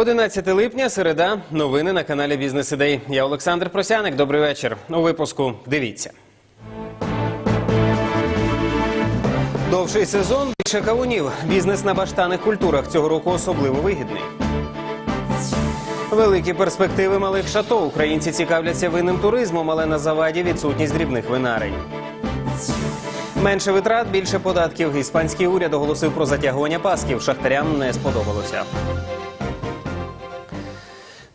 11 липня, середа. Новини на каналі Бізнес Ідей. Я Олександр Просяник. Добрий вечір. У випуску дивіться. Довший сезон більше кавунів. Бізнес на баштаних культурах цього року особливо вигідний. Великі перспективи малих шато. Українці цікавляться винним туризмом, але на заваді відсутність дрібних винарень. Менше витрат, більше податків. Іспанський уряд оголосив про затягування пасків. Шахтарям не сподобалося.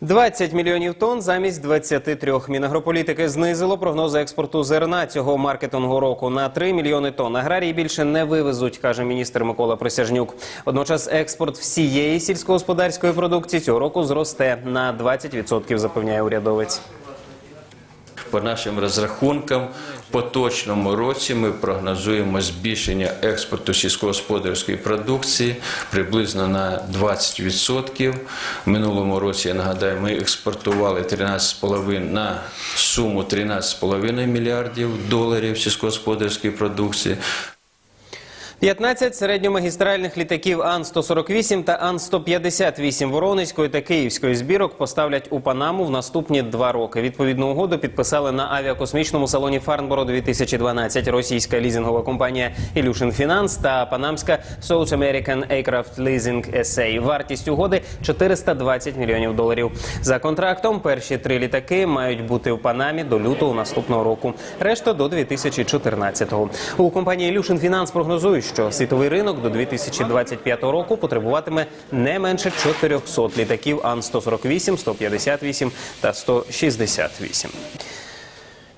20 мільйонів тонн замість 23. Мінагрополітики знизило прогнози експорту зерна цього маркетингу року на 3 мільйони тонн. Аграрії більше не вивезуть, каже міністр Микола Присяжнюк. Водночас експорт всієї сільськогосподарської продукції цього року зросте на 20%, запевняє урядовець. По нашим розрахункам, в поточному році ми прогнозуємо збільшення експорту сільськогосподарської продукції приблизно на 20%. В минулому році, я нагадаю, ми експортували 13,5 на суму 13,5 мільярдів доларів сільськогосподарської продукції. 15 середньомагістральних літаків Ан-148 та Ан-158 Воронезької та Київської збірок поставлять у Панаму в наступні два роки. Відповідну угоду підписали на авіакосмічному салоні Фарнборо 2012 російська лізингова компанія Illusion Finance та панамська South American Aircraft Leasing SA. Вартість угоди 420 мільйонів доларів. За контрактом перші три літаки мають бути в Панамі до лютого наступного року. Решта до 2014-го. У компанії Illusion Finance прогнозують, що світовий ринок до 2025 року потребуватиме не менше 400 літаків Ан-148, 158 та 168.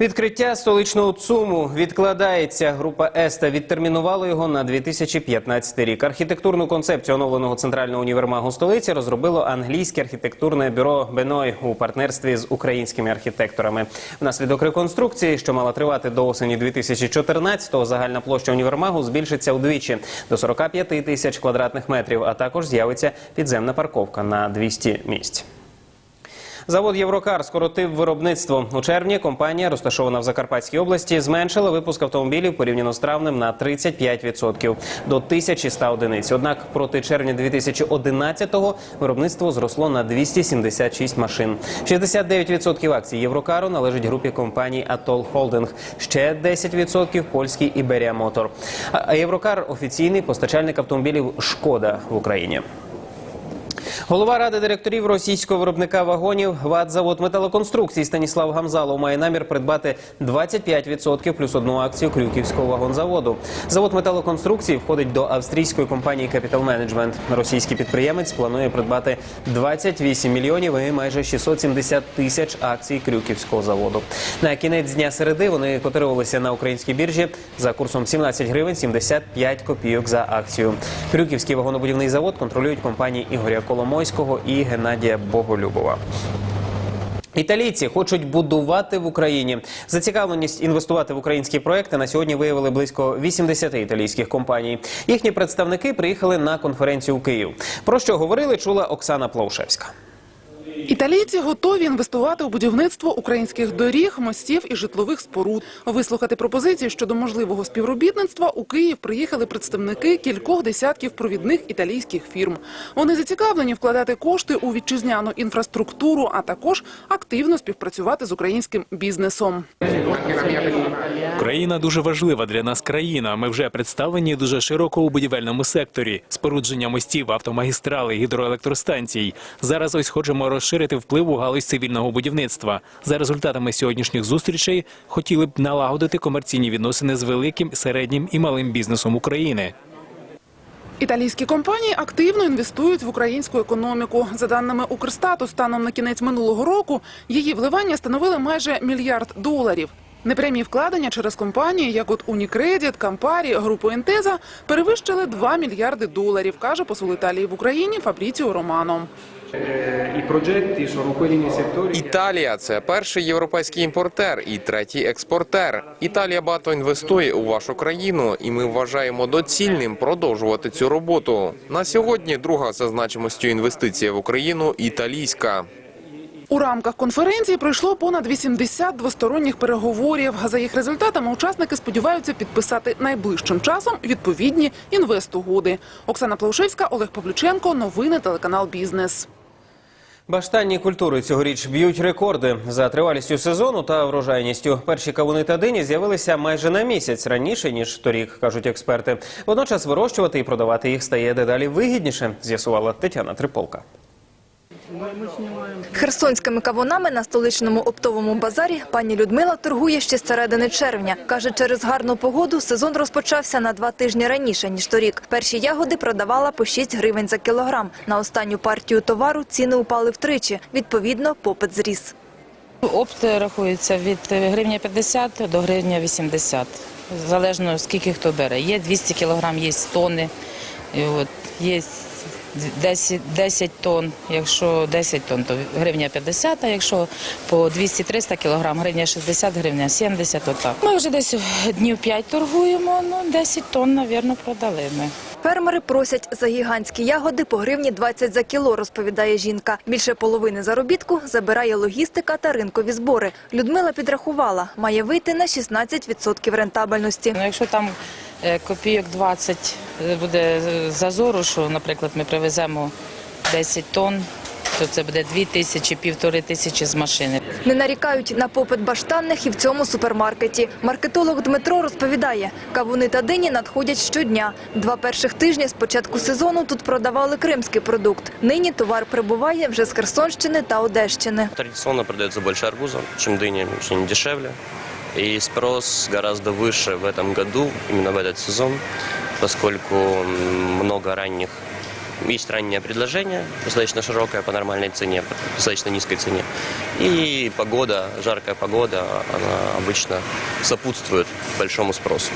Відкриття столичного ЦУМу відкладається. Група ЕСТА відтермінувала його на 2015 рік. Архітектурну концепцію оновленого центрального універмагу столиці розробило англійське архітектурне бюро Беной у партнерстві з українськими архітекторами. Внаслідок реконструкції, що мала тривати до осені 2014-го, загальна площа універмагу збільшиться удвічі до 45 тисяч квадратних метрів. А також з'явиться підземна парковка на 200 місць. Завод Єврокар скоротив виробництво. У червні компанія, розташована в Закарпатській області, зменшила випуск автомобілів порівняно з травнем на 35% до 1100 одиниць. Однак проти червня 2011-го виробництво зросло на 276 машин. 69% акцій Єврокару належить групі компаній Атол Холдинг. Ще 10% польський Іберія Мотор. А Єврокар офіційний постачальник автомобілів Шкода в Україні. Голова ради директорів російського виробника вагонів «Ватзавод металоконструкцій Станіслав Гамзалов має намір придбати 25% плюс одну акцію Крюківського вагонзаводу. Завод металоконструкцій входить до австрійської компанії Capital Management. Російський підприємець планує придбати 28 мільйонів і майже 670 тисяч акцій Крюківського заводу. На кінець дня середи вони котирувалися на українській біржі за курсом 17 гривень 75 копійок за акцію. Крюківський вагонобудівний завод контролюють компанії Ігоря Коломойського і Геннадія Боголюбова. Італійці хочуть будувати в Україні. Зацікавленість інвестувати в українські проекти на сьогодні виявили близько 80 італійських компаній. Їхні представники приїхали на конференцію у Київ. Про що говорили, чула Оксана Плаушевська. Італійці готові інвестувати у будівництво українських доріг, мостів і житлових споруд. Вислухати пропозиції щодо можливого співробітництва у Київ приїхали представники кількох десятків провідних італійських фірм. Вони зацікавлені вкладати кошти у вітчизняну інфраструктуру, а також активно співпрацювати з українським бізнесом. Україна дуже важлива для нас країна. Ми вже представлені дуже широко у будівельному секторі. Спорудження мостів, автомагістрали, гідроелектростанцій. Зараз ось хочемо розширити вплив у галузь цивільного будівництва. За результатами сьогоднішніх зустрічей хотіли б налагодити комерційні відносини з великим, середнім і малим бізнесом України. Італійські компанії активно інвестують в українську економіку. За даними Укрстату, станом на кінець минулого року її вливання становили майже мільярд доларів. Непрямі вкладення через компанії, як от Унікредіт, Кампарі, групу Інтеза, перевищили 2 мільярди доларів, каже посол Італії в Україні Фабріціо Романо. Nei Італія це перший європейський імпортер і третій експортер. Італія багато інвестує у вашу країну, і ми вважаємо доцільним продовжувати цю роботу. На сьогодні друга за значимостю інвестиція в Україну італійська. У рамках конференції пройшло понад 80 двосторонніх переговорів. За їх результатами учасники сподіваються підписати найближчим часом відповідні інвестугоди. Оксана Плаушевська, Олег Павлюченко. Новини телеканал Бізнес. Баштанні культури цьогоріч б'ють рекорди за тривалістю сезону та врожайністю. Перші кавуни та дині з'явилися майже на місяць раніше ніж торік, кажуть експерти. Водночас вирощувати і продавати їх стає дедалі вигідніше, з'ясувала Тетяна Триполка. Херсонськими кавунами на столичному оптовому базарі пані Людмила торгує ще з середини червня. Каже, через гарну погоду сезон розпочався на два тижні раніше, ніж торік. Перші ягоди продавала по 6 гривень за кілограм. На останню партію товару ціни упали втричі. Відповідно, попит зріс. Опт рахується від гривня 50 до гривня 80, залежно скільки хто бере. Є 200 кілограм, є тонни, і от, є 10, 10 тонн, якщо 10 тонн, то гривня 50, а якщо по 200-300 кілограм, гривня 60, гривня 70, отак. Ми вже десь днів 5 торгуємо, ну 10 тонн, мабуть, продали ми. Фермери просять за гігантські ягоди по гривні 20 за кіло, розповідає жінка. Більше половини заробітку забирає логістика та ринкові збори. Людмила підрахувала, має вийти на 16% рентабельності. Ну, якщо там копійок 20 буде зазору, що, наприклад, ми привеземо 10 тонн, то це буде 2 тисячі, півтори тисячі з машини. Не нарікають на попит баштанних і в цьому супермаркеті. Маркетолог Дмитро розповідає, кавуни та дині надходять щодня. Два перших тижні з початку сезону тут продавали кримський продукт. Нині товар прибуває вже з Херсонщини та Одещини. Традиционно продается больше арбуза, чем дыня, очень дешевле. И спрос гораздо выше в этом году, именно в этот сезон, поскольку м, много ранних есть раннее предложение, достаточно широкое по нормальной цене, по достаточно низкой цене. И погода, жаркая погода, она обычно сопутствует большому спросу.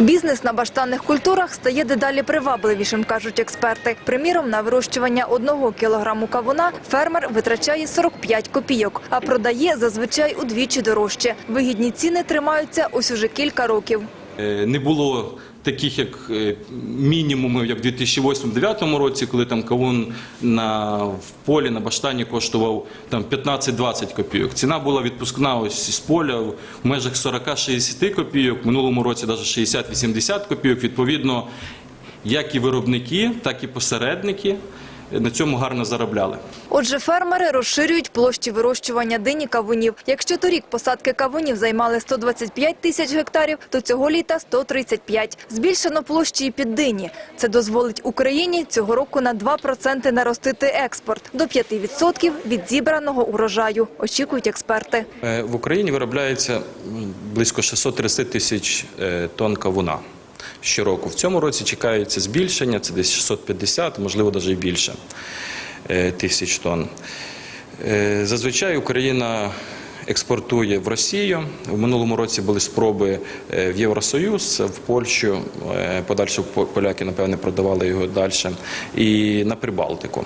Бізнес на баштанних культурах стає дедалі привабливішим, кажуть експерти. Приміром, на вирощування одного кілограму кавуна фермер витрачає 45 копійок, а продає зазвичай удвічі дорожче. Вигідні ціни тримаються ось уже кілька років. Е, Не було таких як е, мінімумів, як в 2008-2009 році, коли там кавун на в полі на баштані коштував там 15-20 копійок. Ціна була відпускна ось з поля в межах 40-60 копійок. В минулому році навіть 60-80 копійок. Відповідно, як і виробники, так і посередники на цьому гарно заробляли. Отже, фермери розширюють площі вирощування дині кавунів. Якщо торік посадки кавунів займали 125 тисяч гектарів, то цього літа 135. Збільшено площі і під дині. Це дозволить Україні цього року на 2% наростити експорт до 5% від зібраного урожаю, очікують експерти. Е, В Україні виробляється близько 630 тисяч е, тонн кавуна щороку. В цьому році чекається збільшення, це десь 650, можливо, навіть і більше е, тисяч тонн. Е, Зазвичай Україна експортує в Росію. В минулому році були спроби е, в Євросоюз, в Польщу. Подальше по- поляки, напевне, продавали його далі. І на Прибалтику.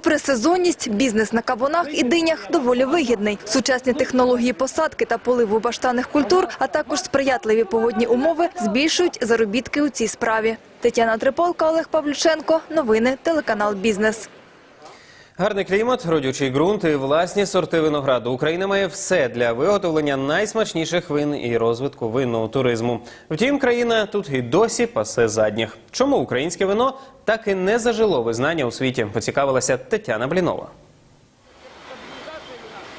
Попри сезонність, бізнес на кавунах і динях доволі вигідний. Сучасні технології посадки та поливу баштаних культур, а також сприятливі погодні умови збільшують заробітки у цій справі. Тетяна Триполка, Олег Павлюченко. Новини телеканал Бізнес. Гарний клімат, родючий ґрунт і власні сорти винограду. Україна має все для виготовлення найсмачніших вин і розвитку винного туризму. Втім, країна тут і досі пасе задніх. Чому українське вино так і не зажило визнання у світі? Поцікавилася Тетяна Блінова.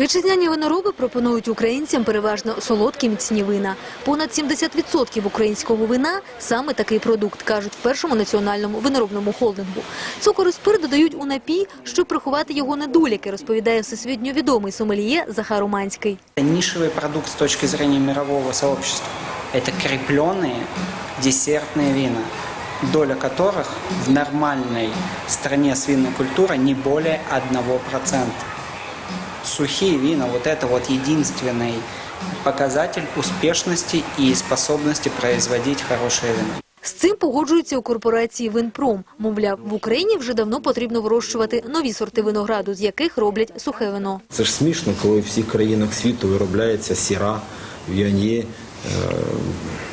Вітчизняні винороби пропонують українцям переважно солодкі міцні вина. Понад 70% українського вина – саме такий продукт, кажуть в першому національному виноробному холдингу. Цукор і спирт додають у напій, щоб приховати його недоліки, розповідає всесвітньо відомий сомельє Захар Уманський. Нишевый продукт с точки зрения мирового сообщества – это крепленные десертные вина, доля которых в нормальной стране свиной культуры не более 1%. Сухие вина – вот это вот единственный показатель успешности и способности производить хорошее вино. З цим погоджуються у корпорації «Винпром». Мовляв, в Україні вже давно потрібно вирощувати нові сорти винограду, з яких роблять сухе вино. Це ж смішно, коли в всіх країнах світу виробляється сіра, віан'є, е,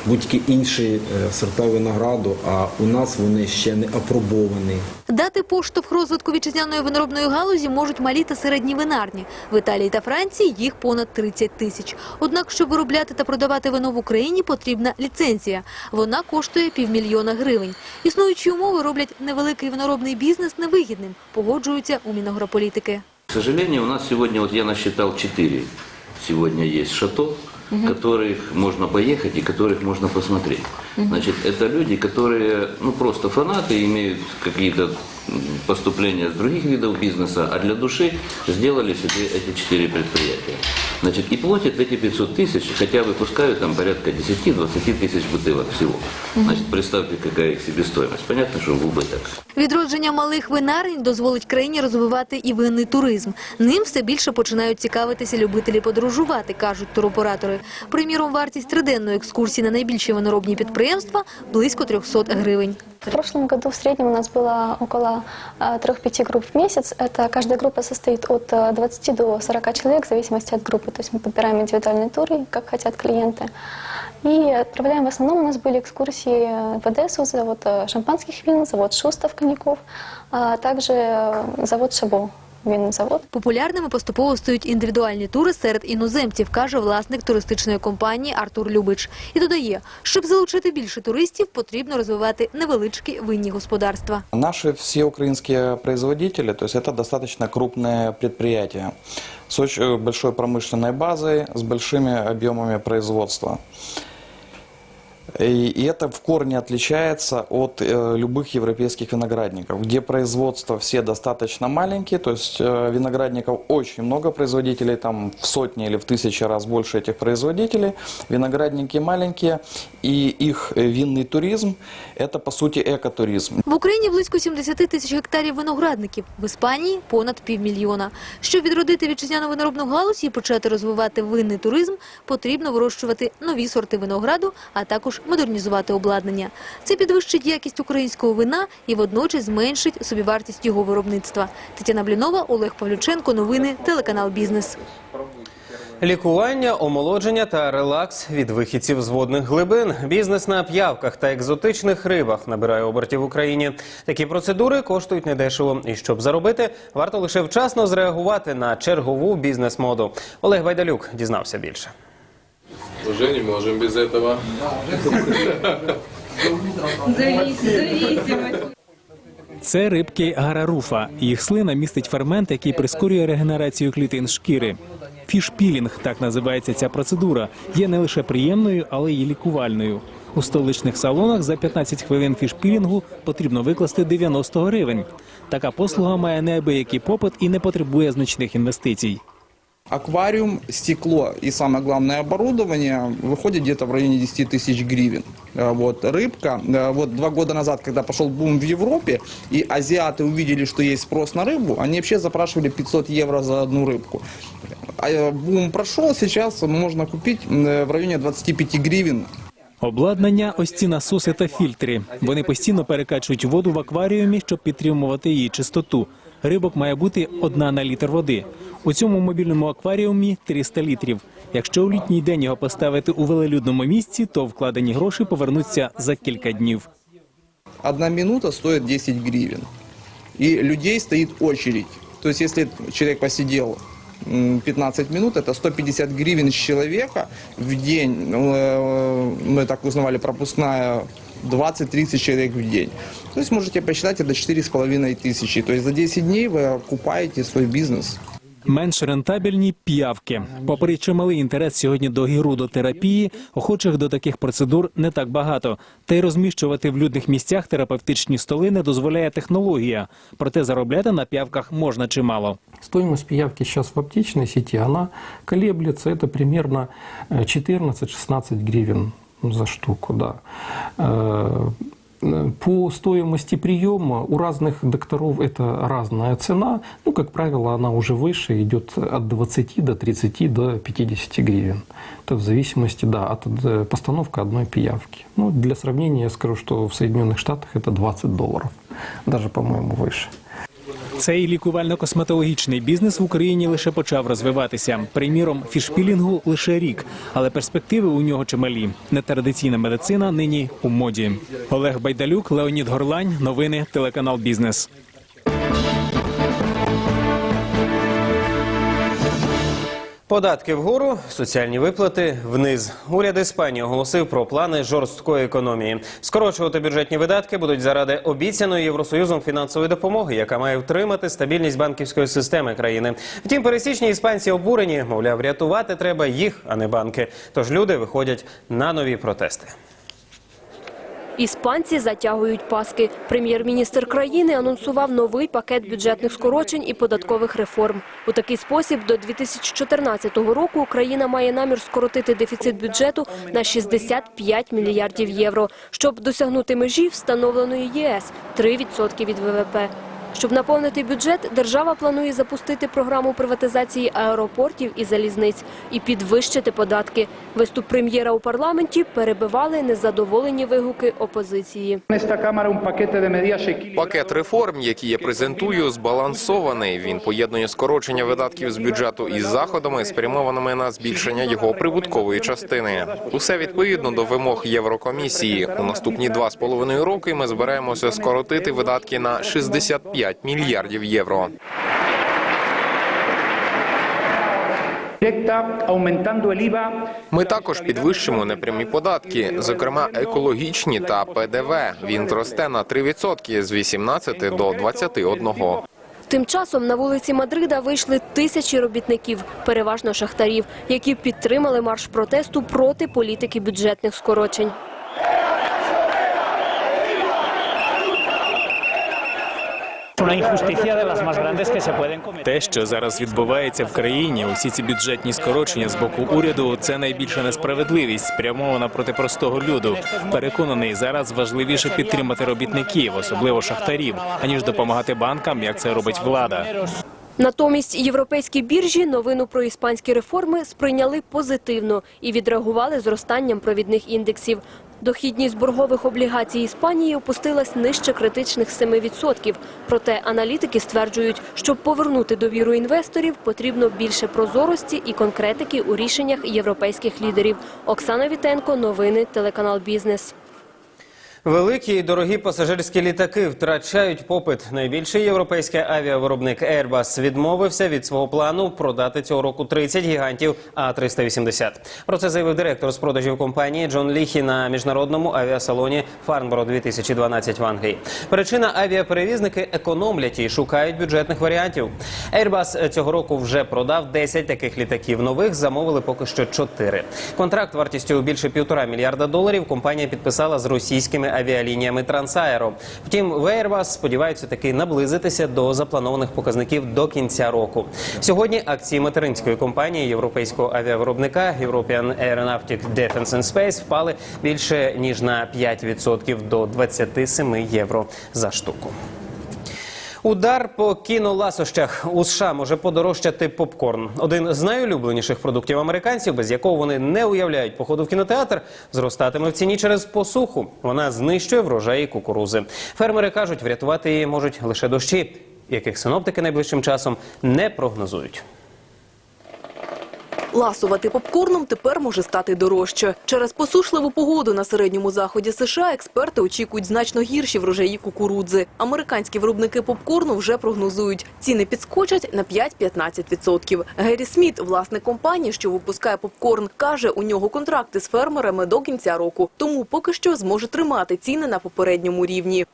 будь-які інші е, сорта винограду, а у нас вони ще не апробовані. Дати поштовх розвитку вітчизняної виноробної галузі можуть малі та середні винарні. В Італії та Франції їх понад 30 тисяч. Однак, щоб виробляти та продавати вино в Україні, потрібна ліцензія. Вона коштує півмільйона гривень. Існуючі умови роблять невеликий виноробний бізнес невигідним, погоджуються у Мінагрополітики. К сожалению, у нас сегодня, вот я насчитал четыре, сегодня есть шато, которых можно поехать и которых можно посмотреть. Значит, это люди, которые, ну, просто фанаты, имеют какие-то поступления с других видов бизнеса, а для души сделали себе эти четыре предприятия. Значит, и платят эти 500 тысяч, хотя выпускают там порядка 10-20 тысяч бутылок всего. Значит, представьте, какая их себестоимость. Понятно, что в убыток. Відродження малих винарень дозволить країні розвивати і винний туризм. Ним все більше починають цікавитися любителі подорожувати, кажуть туроператори. Приміром, вартість триденної екскурсії на найбільші виноробні підприємства – близько 300 гривень. В прошлом году в среднем у нас было около 3-5 групп в месяц. Это каждая группа состоит от э, 20 до 40 человек в зависимости от группы. То есть мы подбираем индивидуальные туры, как хотят клиенты. И отправляем в основном у нас были экскурсии в Одессу, завод э, шампанских вин, завод Шустов коньяков, а также э, завод Шабо, винный завод. Популярними поступово стають індивідуальні тури серед іноземців, каже власник туристичної компанії Артур Любич. І додає, щоб залучити більше туристів, потрібно розвивати невеличкі винні господарства. Наши все украинские производители, то есть это достаточно крупные предприятия с очень большой промышленной базой, с большими объемами производства. И и это в корне отличается от э, любых европейских виноградников, где производства все достаточно маленькие, то есть э, виноградников очень много, производителей там в сотни или в тысячи раз больше этих производителей, виноградники маленькие, и их э, винный туризм – это по сути экотуризм. В Україні близько 70 тисяч гектарів виноградників, в Іспанії – понад півмільйона. Щоб відродити вітчизняну виноробну галузь і почати розвивати винний туризм, потрібно вирощувати нові сорти винограду, а також модернізувати обладнання. Це підвищить якість українського вина і водночас зменшить собівартість його виробництва. Тетяна Блінова, Олег Павлюченко. Новини, телеканал «Бізнес». Лікування, омолодження та релакс від вихідців з водних глибин. Бізнес на п'явках та екзотичних рибах набирає обертів в Україні. Такі процедури коштують недешево. І щоб заробити, варто лише вчасно зреагувати на чергову бізнес-моду. Олег Байдалюк дізнався більше. Уже не можем без этого. Це рибки гараруфа. Їх слина містить фермент, який прискорює регенерацію клітин шкіри. Фішпілінг, так називається ця процедура, є не лише приємною, але й лікувальною. У столичних салонах за 15 хвилин фішпілінгу потрібно викласти 90 гривень. Така послуга має неабиякий попит і не потребує значних інвестицій. Аквариум, стекло и самое главное оборудование выходит где-то в районе 10 тысяч гривен. Э, Вот, рыбка, э, вот два года назад, когда пошел бум в Европе, и азиаты увидели, что есть спрос на рыбу, они вообще запрашивали 500 евро за одну рыбку. А э, бум прошел, сейчас можно купить э, в районе 25 гривен Обладнання ось ці насоси та фільтри. Вони постійно перекачують воду в акваріумі, щоб підтримувати її чистоту. Рибок має бути одна на літр води. У цьому мобільному акваріумі 300 літрів. Якщо у літній день його поставити у велелюдному місці, то вкладені гроші повернуться за кілька днів. Одна минута стоит 10 гривен. И людей стоит очередь. То есть, если человек посидел м, 15 минут, это 150 гривен с человека в день. Э, Мы так узнавали, пропускная 20-30 человек в день. То есть, можете посчитать, это 4,5 тысячи. То есть, за 10 дней вы окупаете свой бизнес. Менш рентабельні п'явки. Попри чималий інтерес сьогодні до гірудотерапії, охочих до таких процедур не так багато. Та й розміщувати в людних місцях терапевтичні столи не дозволяє технологія. Проте заробляти на п'явках можна чимало. Стоимость пиявки сейчас в аптечной сети, она колеблется, это примерно э, 14-16 гривен За штуку, да. Э, По стоимости приема у разных докторов это разная цена. Ну, как правило, она уже выше, идет от 20 до 30 до 50 гривен. Это в зависимости, да, от э, постановки одной пиявки. Ну, для сравнения я скажу, что в Соединенных Штатах это 20 долларов. Даже, по-моему, выше. Цей лікувально-косметологічний бізнес в Україні лише почав розвиватися. Приміром, фішпілінгу лише рік, але перспективи у нього чималі. Нетрадиційна медицина нині у моді. Олег Байдалюк, Леонід Горлань. Новини телеканал Бізнес. Податки вгору, соціальні виплати вниз. Уряд Іспанії оголосив про плани жорсткої економії. Скорочувати бюджетні видатки будуть заради обіцяної Євросоюзом фінансової допомоги, яка має втримати стабільність банківської системи країни. Втім, пересічні іспанці обурені, мовляв, рятувати треба їх, а не банки. Тож люди виходять на нові протести. Іспанці затягують паски. Прем'єр-міністр країни анонсував новий пакет бюджетних скорочень і податкових реформ. У такий спосіб до 2014 року Україна має намір скоротити дефіцит бюджету на 65 мільярдів євро, щоб досягнути межі встановленої ЄС – 3% від ВВП. Щоб наповнити бюджет, держава планує запустити програму приватизації аеропортів і залізниць і підвищити податки. Виступ прем'єра у парламенті перебивали незадоволені вигуки опозиції. Пакет реформ, які я презентую, збалансований. Він поєднує скорочення видатків з бюджету із заходами, спрямованими на збільшення його прибуткової частини. Усе відповідно до вимог Єврокомісії. У наступні два з половиною роки ми збираємося скоротити видатки на 65 мільярдів євро. Ми також підвищимо непрямі податки, зокрема екологічні та ПДВ. Він зросте на 3% з 18 до 21. Тим часом на вулиці Мадрида вийшли тисячі робітників, переважно шахтарів, які підтримали марш протесту проти політики бюджетних скорочень. Те, що зараз відбувається в країні, усі ці бюджетні скорочення з боку уряду, це найбільша несправедливість, спрямована проти простого люду. Переконаний, зараз важливіше підтримати робітників, особливо шахтарів, аніж допомагати банкам, як це робить влада. Натомість європейські біржі новину про іспанські реформи сприйняли позитивно і відреагували зростанням провідних індексів. Дохідність боргових облігацій Іспанії опустилась нижче критичних 7%. Проте аналітики стверджують, щоб повернути довіру інвесторів, потрібно більше прозорості і конкретики у рішеннях європейських лідерів. Оксана Вітенко, новини, телеканал Бізнес. Великі і дорогі пасажирські літаки втрачають попит. Найбільший європейський авіавиробник Airbus відмовився від свого плану продати цього року 30 гігантів А380. Про це заявив директор з продажів компанії Джон Ліхі на міжнародному авіасалоні Фарнборо 2012 в Англії. Причина авіаперевізники економлять і шукають бюджетних варіантів. Airbus цього року вже продав 10 таких літаків. Нових замовили поки що 4. Контракт вартістю більше півтора мільярда доларів компанія підписала з російськими авіалініями Трансаеро. Втім, в Airbus сподіваються таки наблизитися до запланованих показників до кінця року. Сьогодні акції материнської компанії європейського авіавиробника European Aeronautic Defence and Space впали більше ніж на 5% до 27 євро за штуку. Удар по кіноласощах у США може подорожчати попкорн. Один з найулюбленіших продуктів американців, без якого вони не уявляють походу в кінотеатр, зростатиме в ціні через посуху. Вона знищує врожаї кукурузи. Фермери кажуть, врятувати її можуть лише дощі, яких синоптики найближчим часом не прогнозують. Ласувати попкорном тепер може стати дорожче. Через посушливу погоду на середньому заході США експерти очікують значно гірші врожаї кукурудзи. Американські виробники попкорну вже прогнозують. Ціни підскочать на 5-15%. Геррі Сміт, власник компанії, що випускає попкорн, каже, у нього контракти з фермерами до кінця року. Тому поки що зможе тримати ціни на попередньому рівні.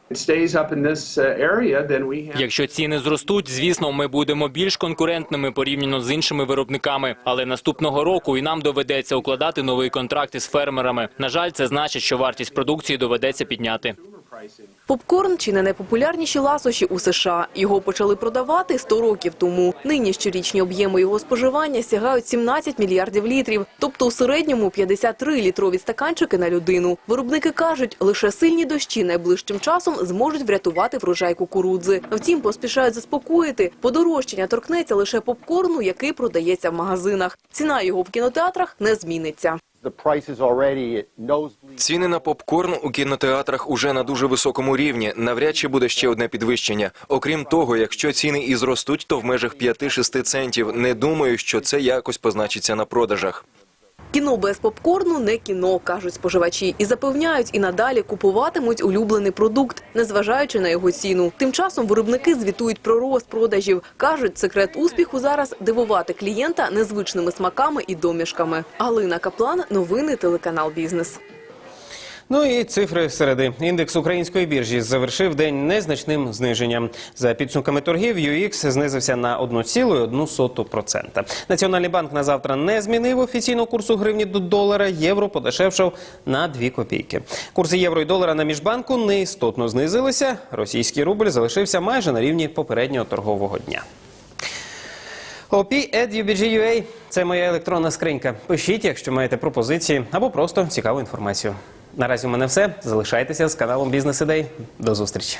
Якщо ціни зростуть, звісно, ми будемо більш конкурентними порівняно з іншими виробниками. Але наступного року і нам доведеться укладати новий контракт із фермерами. На жаль, це значить, що вартість продукції доведеться підняти. Попкорн чи не найпопулярніші ласощі у США. Його почали продавати 100 років тому. Нині щорічні об'єми його споживання сягають 17 мільярдів літрів, тобто у середньому 53 літрові стаканчики на людину. Виробники кажуть, лише сильні дощі найближчим часом зможуть врятувати врожай кукурудзи. Втім, поспішають заспокоїти. Подорожчання торкнеться лише попкорну, який продається в магазинах. Ціна його в кінотеатрах не зміниться. Ціни на попкорн у кінотеатрах уже на дуже високому рівні. Навряд чи буде ще одне підвищення. Окрім того, якщо ціни і зростуть, то в межах 5-6 центів. Не думаю, що це якось позначиться на продажах. Кіно без попкорну не кіно, кажуть споживачі, і запевняють, і надалі купуватимуть улюблений продукт, незважаючи на його ціну. Тим часом виробники звітують про рост продажів. кажуть, секрет успіху зараз дивувати клієнта незвичними смаками і домішками. Галина Каплан, новини телеканал Бізнес. Ну і цифри середи. Індекс української біржі завершив день незначним зниженням. За підсумками торгів UX знизився на 1,1%. Національний банк на завтра не змінив офіційного курсу гривні до долара. Євро подешевшав на 2 копійки. Курси євро і долара на міжбанку неістотно знизилися. Російський рубль залишився майже на рівні попереднього торгового дня. OP.UBG.UA – це моя електронна скринька. Пишіть, якщо маєте пропозиції або просто цікаву інформацію. Наразі у мене все. Залишайтеся з каналом Бізнес Ідей. До зустрічі.